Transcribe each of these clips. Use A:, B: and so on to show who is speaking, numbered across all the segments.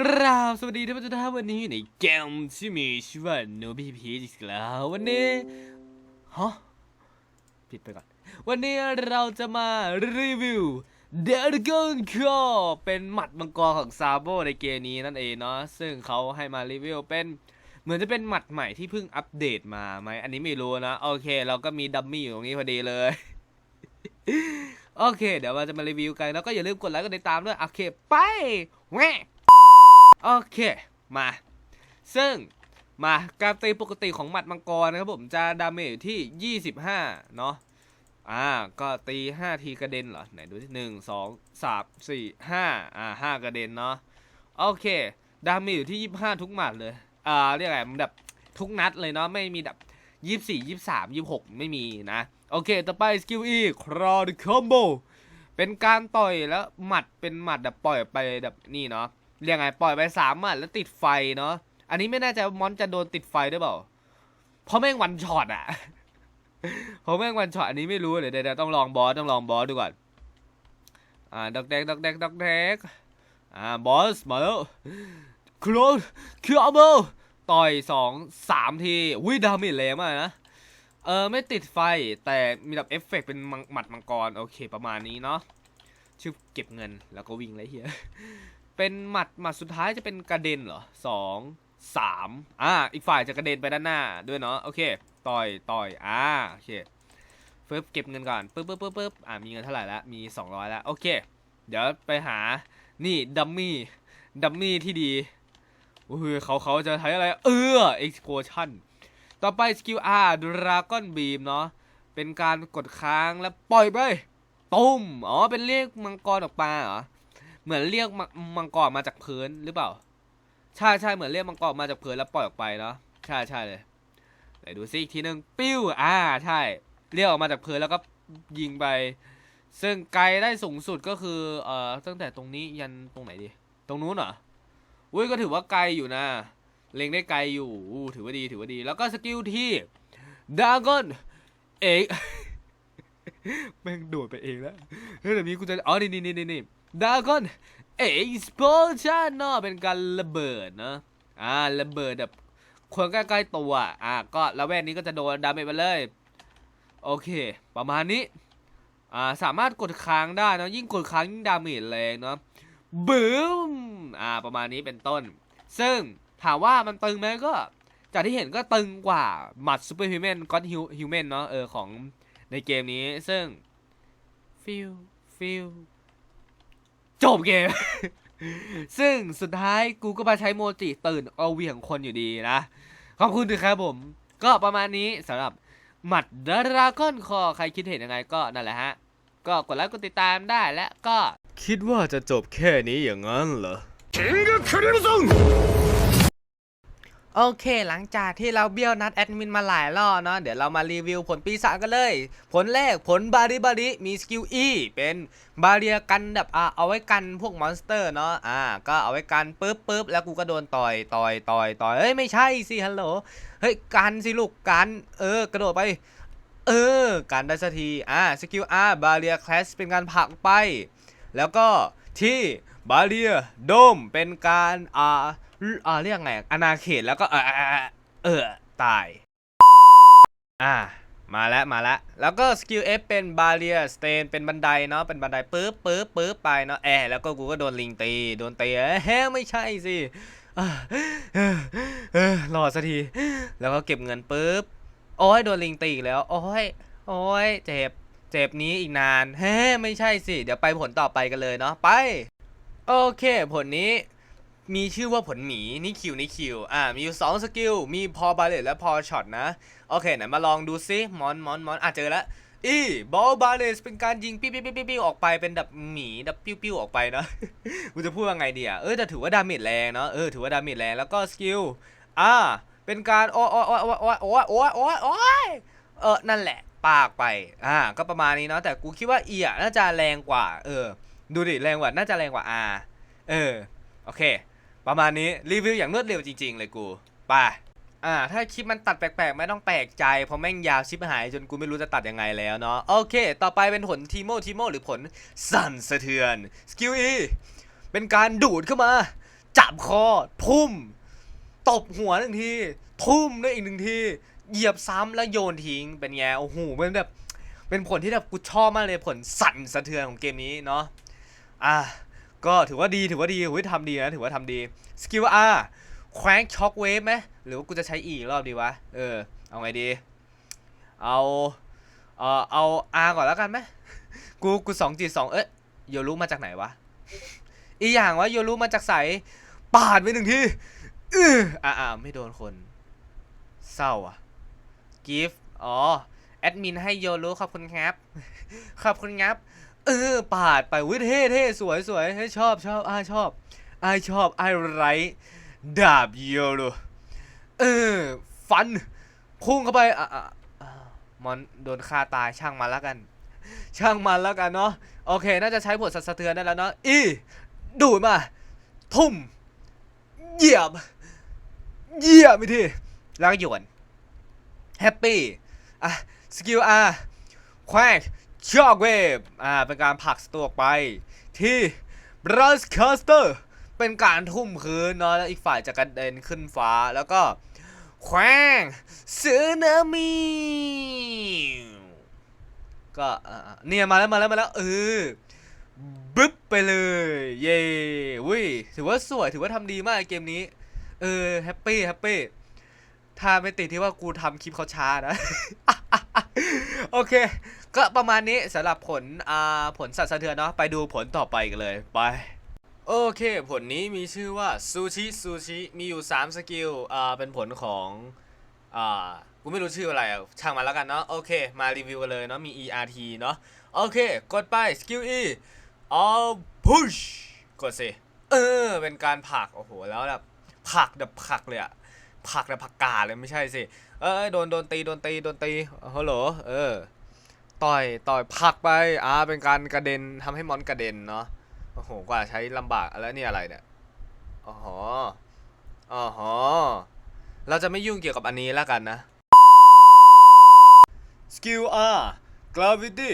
A: กราบสวัสดีท่านผู้ชมทุกท่านวันนี้อยู่ในเกมที่มีชื่อว่า No b p อีกแล้ววันนี้ฮะผิดไปก่อน วันนี้เราจะมารีวิว Dragon Claw เป็นหมัดมังกรของซาโบในเกมนี้นั่นเองเนาะซึ่งเขาให้มารีวิวเป็นเหมือนจะเป็นหมัดใหม่ที่เพิ่งอัปเดตมาไหมอันนี้ไม่รู้นะโอเค เราก็มีดัมมี่อยู่ตรงนี้พอดีเลยโอเค เดี๋ยวเราจะมารีวิวกันแล้วก็อย่าลืมกดไลค์กดติดตามด้วยโอเค ไปแหวะ โอเค มา ซึ่งมาการตีปกติของหมัดมังกรนะครับผมจะดาเมจอยู่ที่ 25 เนาะอ่า ก็ตี 5 ทีกระเด็นเหรอ ไหนดูที่หนึ่งสองสามสี่ห้าอ่าห้ากระเด็นเนาะโอเค ดาเมจอยู่ที่ 25 ทุกหมัดเลย อ่า เรียกอะไรมันแบบทุกนัดเลยเนาะไม่มีแบบ24 23 26ไม่มีนะ โอเค ต่อไปสกิล E ครอดคอมโบเป็นการต่อยแล้วหมัดเป็นหมัดแบบปล่อยไปแบบนี่เนาะ เรียกไงปล่อยไปสามหมัดแล้วติดไฟเนาะอันนี้ไม่แน่ใจมอนจะโดนติดไฟด้วยเปล่าเพราะแม่งวันช็อตอะเพราะแม่งวันช็อตอันนี้ไม่รู้เลยเดี๋ยวเดี๋ยวต้องลองบอสต้องลองบอสดูก่อนอ่าดอกแดกดอกแดกดอกแดกอ่าบอสมาแล้วครอดคอมโบต่อยสองสามทีวิดามจแรงมากนะเออไม่ติดไฟแต่มีแบบเอฟเฟกต์เป็นมังหมัดมังกร โอเคประมาณนี้เนาะชื่อเก็บเงินแล้วก็วิ่งเลยเฮีย เป็นหมัดหมัดสุดท้ายจะเป็นกระเด็นเหรอสองสามอ่าอีกฝ่ายจะกระเด็นไปด้านหน้าด้วยเนาะโอเคต่อยต่อยอ่าโอเคปึ๊บเก็บเงินก่อนปึ๊บปึ๊บปึ๊บปึ๊บอ่ามีเงินเท่าไหร่แล้วมี 200แล้วโอเค เดี๋ยวไปหานี่ดัมมี่ดัมมี่ที่ดีโอ้ยเขาเขาจะใช้อะไร เออ explosion ต่อไปสกิล R Dragon Beam เนาะเป็นการกดค้างแล้วปล่อยไปตุ้มอ๋อเป็นเรียกมังกรออกมาเหรอ เหมือนเรียกมังกรมาจากพื้นหรือเปล่า ใช่ใช่เหมือนเรียกมังกรมาจากพื้นแล้วปล่อยออกไปเนาะใช่ใช่เลยไหนดูซิอีกทีหนึ่งปิ้วอ่าใช่ เรียกออกมาจากพื้นแล้วก็ยิงไป ซึ่งไกลได้สูงสุดก็คือเอ่อตั้งแต่ตรงนี้ยันตรงไหนดี ตรงนู้นเหรออุ้ยก็ถือว่าไกลอยู่นะ เล็งได้ไกลอยู่อถือว่าดีถือว่าดี แล้วก็สกิลที่ดากอนเอกแม่งโดดไปเองแล้วเฮ้ยเดี๋ยวนี้กูจะอ๋อนี่นี่นี่นี่ ดากอนเอ็กซ์โพชันเนาะเป็นการระเบิดเนาะอ่าระเบิดแบบคนใกล้ๆตัวอ่าก็ล้วแว่นนี้ก็จะโดนดาเมจไปเลย โอเค ประมาณนี้อ่าสามารถกดค้างได้เนอะยิ่งกดค้างยิ่งดาเมจแรงเนาะบึ้มอ่าประมาณนี้เป็นต้น ซึ่งถามว่ามันตึงไหมก็จากที่เห็นก็ตึงกว่าหมัดซูเปอร์ฮิวแมนก็อดฮิวแมนเนาะเออของในเกมนี้ซึ่งฟิลฟิล จบเกม ซึ่งสุดท้ายกูก็มาใช้โมจิตื่นเอาเหวียงคนอยู่ดีนะ ขอบคุณด้วยครับผม ก็ประมาณนี้สำหรับหมัดดราก้อนคอใครคิดเห็นยังไงก็นั่นแหละฮะ ก็กดไลค์กดติดตามได้และก็ คิดว่าจะจบแค่นี้อย่างนั้นเหรอ โอเคหลังจากที่เราเบี้ยวนัดแอดมินมาหลายรอบเนาะเดี๋ยวเรามารีวิวผลปีศาจกันเลย ผลแรกผลบาริบาริมีสกิล E เป็นบาเรียกันแบบอ่าเอาไว้กันพวกมอนสเตอร์เนาะอ่าก็เอาไว้กันปุ๊บปุ๊บแล้วกูก็โดนต่อยต่อยต่อยต่อยเฮ้ยไม่ใช่สิฮัลโหลเฮ้ยกันสิลูกกันเออกระโดดไป เออกันได้สักทีอ่าสกิล R บาเรียคลาสเป็นการผลักไป แล้วก็ที่บาเรียโดมเป็นการอ่า อ่าเรียกไงอนาเขตแล้วก็เออเออเออตาย อ่ามาแล้วมาแล้วแล้วก็สกิล F เป็นบาเรียสเตนเป็นบันไดเนาะเป็นบันไดปึ๊บปึ๊บปึ๊บไปเนาะแอร์แล้วก็กูก็โดนลิงตีโดนตีเฮ้ไม่ใช่สิอ่าเออเออรอสักที แล้วก็เก็บเงินปึ๊บโอ้ยโดนลิงตีอีกแล้ว โอ้ยโอ้ยเจ็บเจ็บนี้อีกนานเฮ้ไม่ใช่สิ เดี๋ยวไปผลต่อไปกันเลยเนาะไป โอเค ผลนี้ มีชื่อว่าผลหมีนี่คิวนี่คิวอ่ามีอยู่สองสกิลมีพอบาเลตและพอช็อตนะ โอเคไหนมาลองดูซิมอนมอนมอนอะเจอแล้วอีบอลบาเลสเป็นการยิงปิ้วปิ้วปิ้วปิ้วออกไปเป็นแบบหมีแบบปิ้วปิ้วออกไปเนาะกูจะพูดว่าไงดีอะเออแต่ถือว่าดาเมจแรงเนาะเออถือว่าดาเมจแรงแล้วก็สกิลอ่าเป็นการโอ้โอ้โอ้โอ้ยโอ้ยโอ้ยโอ้ยโอ้ยเออนั่นแหละปากไปอ่าก็ประมาณนี้เนาะแต่กูคิดว่าเอียน่าจะแรงกว่า เออ ดูดิแรงกว่าน่าจะแรงกว่าอาเออโอเค ประมาณนี้รีวิวอย่างรวดเร็วจริง ๆ เลยกูไปอ่าถ้าคลิปมันตัดแปลกๆ ไม่ต้องแปลกใจ เพราะแม่งยาวชิบหายจนกูไม่รู้จะตัดยังไงแล้วเนาะโอเค ต่อไปเป็นผลทีโมทีโมหรือผลสั่นสะเทือนสกิลอีเป็นการดูดเข้ามา จับคอ ทุ่ม ตบหัวหนึ่งที ทุ่มด้วยอีกหนึ่งที เหยียบซ้ำแล้วโยนทิ้งเป็นไงโอ้โหเป็นแบบเป็นผลที่แบบกูชอบมากเลยผลสั่นสะเทือนของเกมนี้เนาะอะ ก็ถือว่าดีถือว่าดีเฮ้ยทำดีนะถือว่าทำดีสกิลอาแคว้งช็อคเวฟไหมหรือว่ากูจะใช้อีกรอบดีวะ เออ เอาไงดี เอาเออเอาอาก่อนแล้วกันไหมกูกูสองจีสองเอ๊ะโยรู้มาจากไหนวะ อีอย่างวะโยรู้มาจากใสปาดไปหนึ่งทีเอออาอ่าไม่โดนคน เศร้าอะกิฟอ๋อ แอดมินให้โยรู้ขอบคุณครับ ขอบคุณครับ เออ ปาดไปวิเท่เท่สวยสวยให้ชอบชอบอ้าชอบอ้าชอบไอ้ไรดาบโยรู้เออ ฟัน พุ่งเข้าไปอะอะมอนโดนฆ่าตายช่างมันแล้วกัน ช่างมันแล้วกันเนาะโอเค น่าจะใช้ผลสัวสะเทือนได้แล้วเนาะอีดูดมา ทุ่ม เหยียบ เหยียบไปทีแล้วก็โยวนแฮปปี้อะสกิลอาร์แควก ชอกเวฟอ่าเป็นการผลักตัวออกไป ที่บรัสคาสเตอร์เป็นการทุ่มคืนเนาะแล้วอีกฝ่ายจะกระเด็นขึ้นฟ้าแล้วก็แควงซึนามิก็เนี่ยมาแล้วมาแล้วมาแล้วเออบึ๊บไปเลย เย้วุ้ยถือว่าสวยถือว่าทำดีมากเกมนี้ เออแฮปปี้แฮปปี้ถ้าไม่ติดที่ว่ากูทำคลิปเขาช้านะ โอเค ก็ประมาณนี้สำหรับผลอ่าผลสัตว์สะเทือนเนาะไปดูผลต่อไปกันเลยไปโอเค ผลนี้มีชื่อว่าซูชิซูชิมีอยู่ 3 สกิลอ่าเป็นผลของอ่ากูไม่รู้ชื่ออะไรอะช่างมันแล้วกันเนาะโอเค มารีวิวกันเลยเนาะมี ERT เนาะโอเค กดไปสกิล E all push กดสิเออ เป็นการผลัก โอ้โห แล้วแบบผลักแบบผลักเลยอะผลักแบบผักกาเลยไม่ใช่สิ เออโดนโดนตี โดนตี โดนตีฮัลโหล เออ ต่อยต่อยผักไปอ่าเป็นการกระเด็นทำให้มอนกระเด็นเนาะโอ้โหกว่าใช้ลำบากแล้วนี่อะไรเนี่ยอ๋อหออ๋อหเราจะไม่ยุ่งเกี่ยวกับอันนี้แล้วกันนะ Skill R Gravity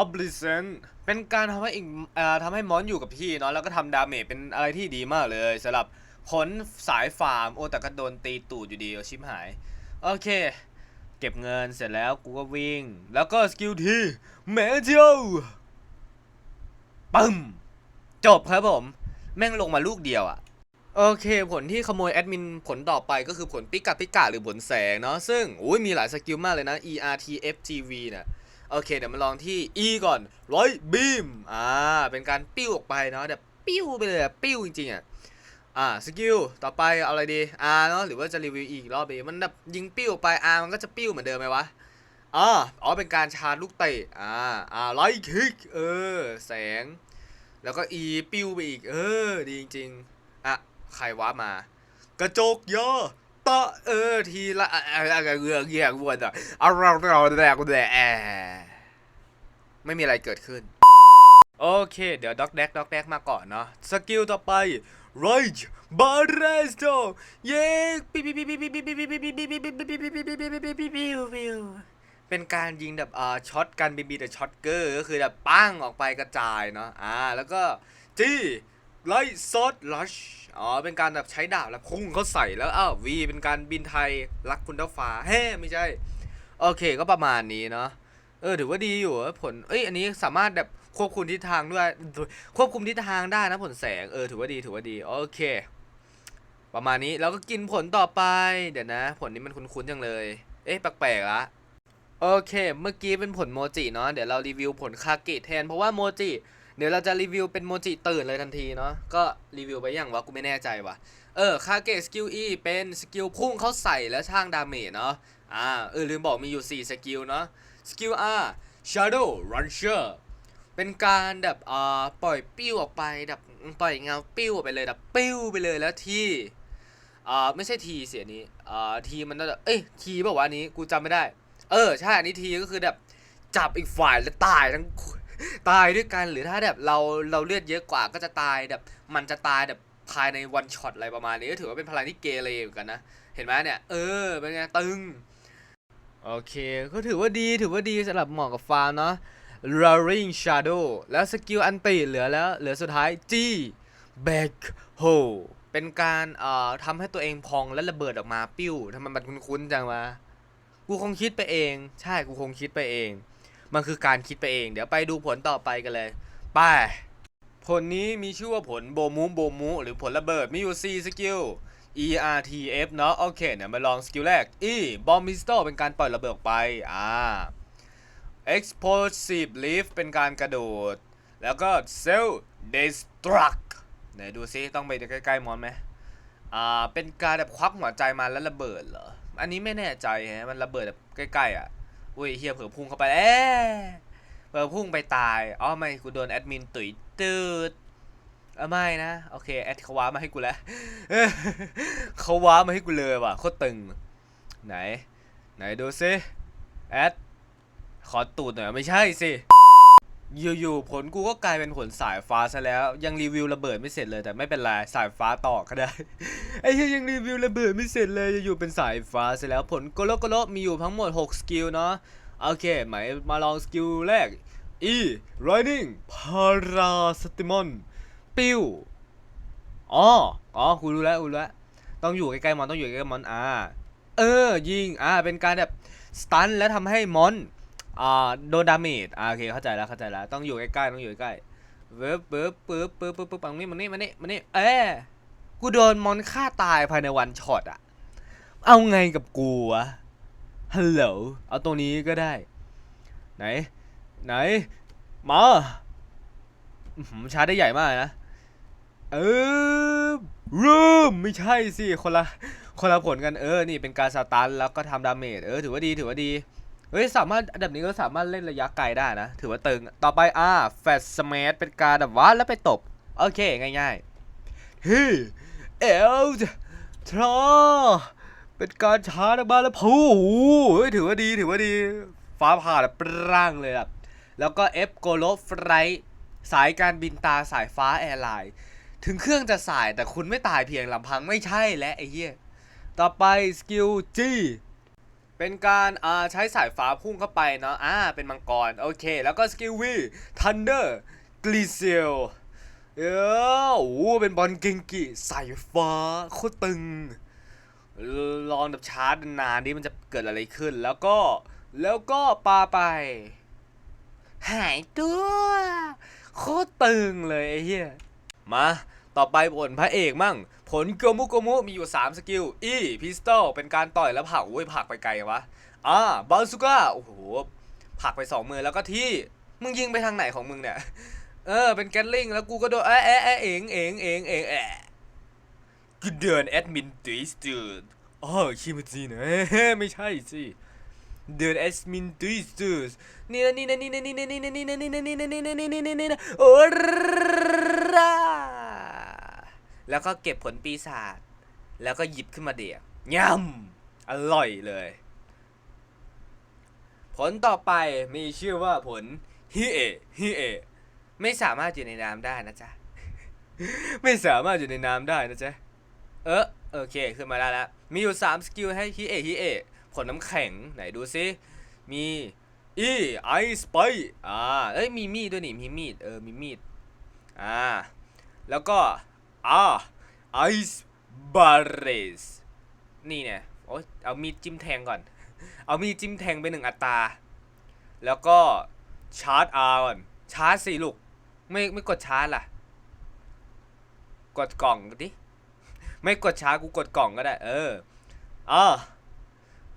A: Oblivion เป็นการทำให้อีกอ่อทำให้มอนอยู่กับที่เนาะแล้วก็ทำดาเมจเป็นอะไรที่ดีมากเลยสำหรับผลสายฟาร์ม โอ้แต่ก็โดนตีตูดอยู่ดีเอาชิมหาย โอเค เก็บเงินเสร็จแล้วกูก็วิ่ง แล้วก็สกิลทีเมเจิโอปึ้ม จบครับผม แม่งลงมาลูกเดียวอะโอเค ผลที่ขโมยแอดมินผลต่อไปก็คือผลปิกาปิกาหรือผลแสงเนาะซึ่งอุ้ยมีหลายสกิลมากเลยนะ ERTFGV เนี่ยโอเค เดี๋ยวมาลองที่ E ก่อนร้อยบีมอ่าเป็นการปิ้วออกไปเนาะแบบปิ้วไปเลยปิ้วจริงๆอะ อ่าสกิลต่อไปเอาอะไรดี R เนาะหรือว่าจะรีวิวอีกรอบดีมันแบบยิงปิ้วออกไป R มันก็จะปิ้วเหมือนเดิมไหมวะอ่าอ๋อเป็นการชาร์จลูกเตะอ่าอ่าไลท์คิกเออแสง แล้วก็อีปิ้วไปอีกเออดีจริงๆอะใครว้ามา กระจกเยอะตะเออทีละอะไรเงือกเงียกวนอะเอาเราเราแดกแดกแอไม่มีอะไรเกิดขึ้น โอเค เดี๋ยวด็อกแดกด็อกแดกมาก่อนเนาะสกิลต่อไป Rage Barresto เย้เป็นการยิงแบบอ่าช็อตกันบีบีแต่ช็อตเกอร์ก็คือแบบปั้งออกไปกระจายเนาะอ่าแล้วก็จี้ไลท์ซอดลัชอ๋อเป็นการแบบใช้ดาบแล้วพุ่งเขาใส่แล้วอ้าววีเป็นการบินไทยรักคุณเท้าฟ้าแฮ่ไม่ใช่ โอเคก็ประมาณนี้เนาะเออถือว่าดีอยู่ผลเอ้ยอันนี้สามารถแบบ ควบคุมทิศทางด้วย ควบคุมทิศทางได้นะผลแสง เออ ถือว่าดีถือว่าดีโอเค ประมาณนี้แล้วก็กินผลต่อไป เดี๋ยวนะ ผลนี้มันคุ้นๆจังเลย เอ๊ะแปลกๆละโอเค เมื่อกี้เป็นผลโมจิเนาะเดี๋ยวเรารีวิวผลคาเกะแทน เพราะว่าโมจิเดี๋ยวเราจะรีวิวเป็นโมจิตื่นเลยทันทีเนาะก็รีวิวไปอยังวะกูไม่แน่ใจวะเออคาเกะสกิล E เป็นสกิลพุ่งเขาใส่แล้วช่างดาเมจเนาะอ่าเออลืมบอกมีอยู่ 4 สกิลเนาะสกิล R Shadow Rancher เป็นการแบบอ่าปล่อยปิ้วออกไปแบบปล่อยเงาปิ้วออกไปเลยแบบปิ้วไปเลยแล้วที่อ่าไม่ใช่ทีเสียนี้อ่าทีมันน่าจะเอ้ยทีบอกว่าอันนี้กูจำไม่ได้ เออใช่อันนี้ทีก็คือแบบจับอีกฝ่ายแล้วตายทั้งตายด้วยกันหรือถ้าแบบเราเราเลือดเยอะกว่าก็จะตายแบบ มันจะตายแบบภายในวันช็อตอะไรประมาณนี้ก็ถือว่าเป็นพลังที่เกเรเหมือนกันนะเห็นไหมเนี่ยเออเป็นไงตึงโอเคก็ถือว่าดีถือว่าดีสำหรับเหมาะกับฟาร์มเนาะ Roaring Shadow แล้วสกิลอันติเหลือแล้วเหลือสุดท้าย G Back Ho เเป็นการเอ่อทำให้ตัวเองพองและระเบิดออกมาปิ้วทำไมมันคุ้นๆจังวะกูคงคิดไปเอง ใช่กูคงคิดไปเอง มันคือการคิดไปเอง เดี๋ยวไปดูผลต่อไปกันเลยไปผลนี้มีชื่อว่าผลโบมูโบมูหรือผลระเบิดมีอยู่ 4 สกิล E R T F เนาะโอเคเนี่ยมาลองสกิลแรก E Bomb Pistol เป็นการปล่อยระเบิดออกไปอ่า Explosive Leaf เป็นการกระโดด แล้วก็ Cell Destruct ไหนดูซิต้องไปใกล้ ๆ มอนไหมอ่า เป็นการแบบควักหัวใจมาแล้วระเบิดเหรอ อันนี้ไม่แน่ใจฮะ มันระเบิดแบบใกล้ๆอะ อุ้ยเฮียเผื่อพุ่งเข้าไปเอ๊เผื่อพุ่งไปตาย อ๋อไม่กูโดนแอดมินตุ๋ยตืดเออไม่นะ โอเค แอดเขาว้ามาให้กูแล้วเขาว้ามาให้กูเลยว่ะโคตรตึง ไหน ไหนดูซิแอด ขอตูดหน่อยไม่ใช่สิ อยู่ๆผลกูก็กลายเป็นผลสายฟ้าซะแล้ว ยังรีวิวระเบิดไม่เสร็จเลยแต่ไม่เป็นไรสายฟ้าต่อก็ได้ไอ้ยังรีวิวระเบิดไม่เสร็จเลยอยู่เป็นสายฟ้าซะแล้วผลโกโลโกโลมีอยู่ทั้งหมด 6 สกิลเนาะโอเคไหมมาลองสกิลแรก E Riding Parastamon ปิ้วอ๋ออ๋อกูรู้แล้วกูรู้แล้ว ต้องอยู่ใกล้ๆมอนต้องอยู่ใกล้ๆมอนอ่าเออยิงอ่าเป็นการแบบสตันแล้วทำให้มอน อ่าโดนดาเมจอ่าโอเคเข้าใจแล้วเข้าใจแล้วต้องอยู่ใกล้ๆต้องอยู่ใกล้ๆเวิบเวิบปึ๊บปึ๊บปึ๊บปึ๊บปังนี่มันนี่มันนี่มันนี่เอ้กูโดนมอนฆ่าตายภายในวันช็อตอะเอาไงกับกูวะฮัลโหลเอาตรงนี้ก็ได้ ไหน ไหนมาชาร์จได้ใหญ่มากนะเออรูมไม่ใช่สิคนละคนละผลกันเออ นี่เป็นการสตันแล้วก็ทำดาเมจเออถือว่าดีถือว่าดี เฮ้ยสามารถอันดับนี้ก็สามารถเล่นระยะไกลได้นะ ถือว่าตึง ต่อไปอ่าแฟชสมาร์เป็นการแบบว่าแล้วไปตบ โอเค ง่ายๆเฮ้ยเอลทรอเป็นการชาร์จออกมาแล้วพูเฮ้ยถือว่าดีถือว่าดี ฟ้าผ่าแบบปร่างเลยแบบแล้วก็เอฟโกโลฟไรสายการบินตาสายฟ้าแอร์ไลน์ถึงเครื่องจะสายแต่คุณไม่ตายเพียงลำพังไม่ใช่และไอ้เหี้ย ต่อไปสกิลจี เป็นการอ่าใช้สายฟ้าพุ่งเข้าไปเนาะอ่าเป็นมังกร โอเค แล้วก็สกิลวีทันเดอร์กลิเซลเออโอ้เป็นบอลเกงกิสายฟ้าโคตรตึง ลองแบบชาร์จนานดิมันจะเกิดอะไรขึ้น แล้วก็แล้วก็ปาไป หายตัวโคตรตึงเลยไอ้เหี้ยมา ต่อไปผลพระเอกมั่ง ผลโกมุโกมุมีอยู่ 3 สกิล E พิสตอลเป็นการต่อยแล้วผักโอ้ยผักไปไกลวะอ่าบาซูก้าโอ้โหผักไป 2 มือแล้วก็ที่มึงยิงไปทางไหนของมึงเนี่ย เออ เป็นแกลลิงแล้วกูก็โดนเอะเอะเอะเองเองเองเองแอะกูเดินแอดมินตีสตูดอ๋อคิมจีนะไม่ใช่สิเดินแอดมินตีสตูดนี่นะนี่นะนี่นะนี่นะนี่นะนี่นะนี่นะนี่นะนี่นะนี่นะนี่นะนี่นะโอ้รา แล้วก็เก็บผลปีศาจแล้วก็หยิบขึ้นมาเดียยำอร่อยเลย ผลต่อไปมีชื่อว่าผลฮิเอะฮิเอะไม่สามารถอยู่ในน้ำได้นะจ๊ะ ไม่สามารถอยู่ในน้ำได้นะจ๊ะ เออโอเคขึ้นมาได้แล้วมีอยู่ 3 สกิลให้ฮิเอะฮิเอะผลน้ำแข็งไหนดูซิมีอีไอสไปอ่าเอ้ยมีมีดด้วยนี่มีมีดเออมีมีดอ่าแล้วก็ อ่าไอส์บาร์เรสนี่เนี่ยโอ๊ยเอามีดจิ้มแทงก่อน เอามีดจิ้มแทงไปหนึ่งอัตรา แล้วก็ชาร์จอาร์ก่อน ชาร์จสิลูก ไม่ไม่กดชาร์จล่ะ กดกล่องดิ ไม่กดชาร์จกูกดกล่องก็ได้ เอออ่า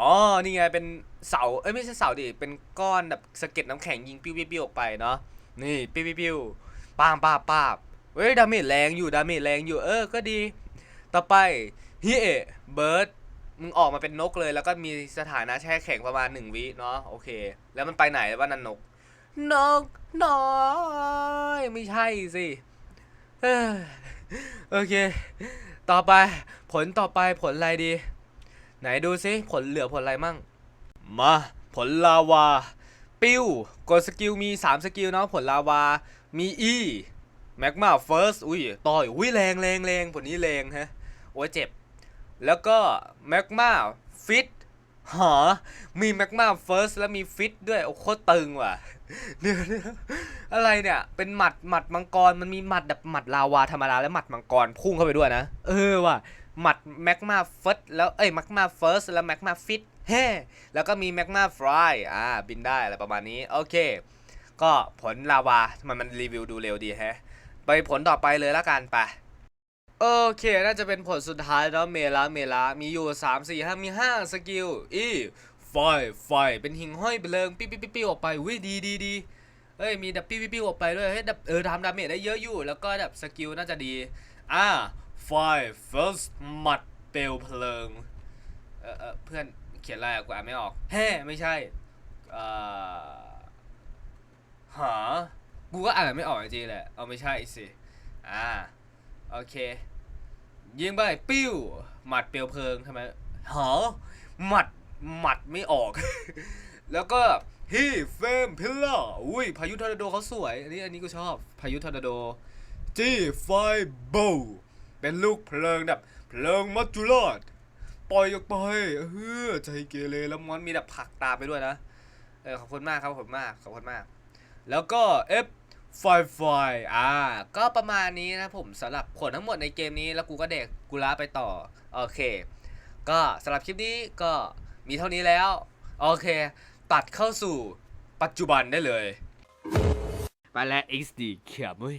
A: อ๋อ นี่ไง เป็นเสา เอ้ย ไม่ใช่เสาดิ เป็นก้อนแบบสะเก็ดน้ำแข็งยิงปิ้วปิ้วออกไปเนาะ นี่ปิ้วปิ้วป้างป้าบป้าบ เฮ้ยดาเมจแรงอยู่ดาเมจแรงอยู่เออก็ดี ต่อไปฮิเอะเบิร์ดมึงออกมาเป็นนกเลยแล้วก็มีสถานะแช่แข็งประมาณหนึ่งวิเนาะโอเค แล้วมันไปไหนว่านันนก นกน้อยไม่ใช่สิโอเค ต่อไปผลต่อไปผลอะไรดี ไหนดูซิผลเหลือผลอะไรมั่ง มา ผลลาวา ปิ้วกดสกิลมี 3 สกิลเนาะผลลาวา มี E แมกมาเฟิร์สอุ้ยต่อยอุ้ยแรงแรงแรงผลนี้แรงฮะโอ้ยเจ็บ แล้วก็แมกมาฟิตหามีแมกมาเฟิร์สแล้วมีฟิตด้วย โอ้โคตรตึงว่ะเดี๋ยวเดี๋ยวอะไรเนี่ย เป็นหมัดหมัดมังกร มันมีหมัดแบบหมัดลาวาธรรมดาและหมัดมังกรพุ่งเข้าไปด้วยนะ เออว่ะ หมัดแมกมาเฟิร์สแล้ว เอ้ยแมกมาเฟิร์สแล้วแมกมาฟิตเฮ้แล้วก็มีแมกมาฟรายอ่า บินได้อะไรประมาณนี้ โอเค ก็ผลลาวาทำไมมันรีวิวดูเร็วดีแฮะ ไปผลต่อไปเลยละกันไปโอเค น่าจะเป็นผลสุดท้ายแล้วเมลาเมลามีอยู่ 3 4 5 มี 5 สกิล อีไฟไฟเป็นหิ่งห้อยเลิงปิ๊บปิ๊บปิ๊บปิ๊บออกไปวิดีดีดีเอ้ย มีดับปิ๊บปิ๊บปิ๊ออกไปด้วย เฮ้ยดับเออทำดาเมจได้เยอะอยู่ แล้วก็แบบสกิลน่าจะดี อ่าไฟ first หมัดเปลวเพลิง เออเออเพื่อนเขียนอะไรอะกูอ่านไม่ออก แฮ่ไม่ใช่ เอ่อหา กูก็อ่านไม่ออกจริงๆแหละ เอาไม่ใช่สิอ่าโอเค ยิงไปปิ้ว หมัดเปลวเพลิงทำไมหอหมัดหมัดไม่ออก แล้วก็ฮีเฟมพิลล่าอุ้ยพายุทอร์นาโดเขาสวย อันนี้อันนี้กูชอบพายุทอร์นาโดจีไฟโบเป็นลูกเพลิงแบบเพลิงมัจจุราชปล่อยออกไปเออใจเกเรแล้วมันมีแบบผักตามไปด้วยนะเออขอบคุณมากครับขอบคุณมากขอบคุณมาก แล้วก็ F ไฟ ไฟอ่า ก็ประมาณนี้นะผมสำหรับผลทั้งหมดในเกมนี้แล้วกูก็เด็กกูลาไปต่อ โอเค ก็สำหรับคลิปนี้ก็มีเท่านี้แล้ว โอเค ตัดเข้าสู่ปัจจุบันได้เลย ไปแล้ว XD เขียบเว้ย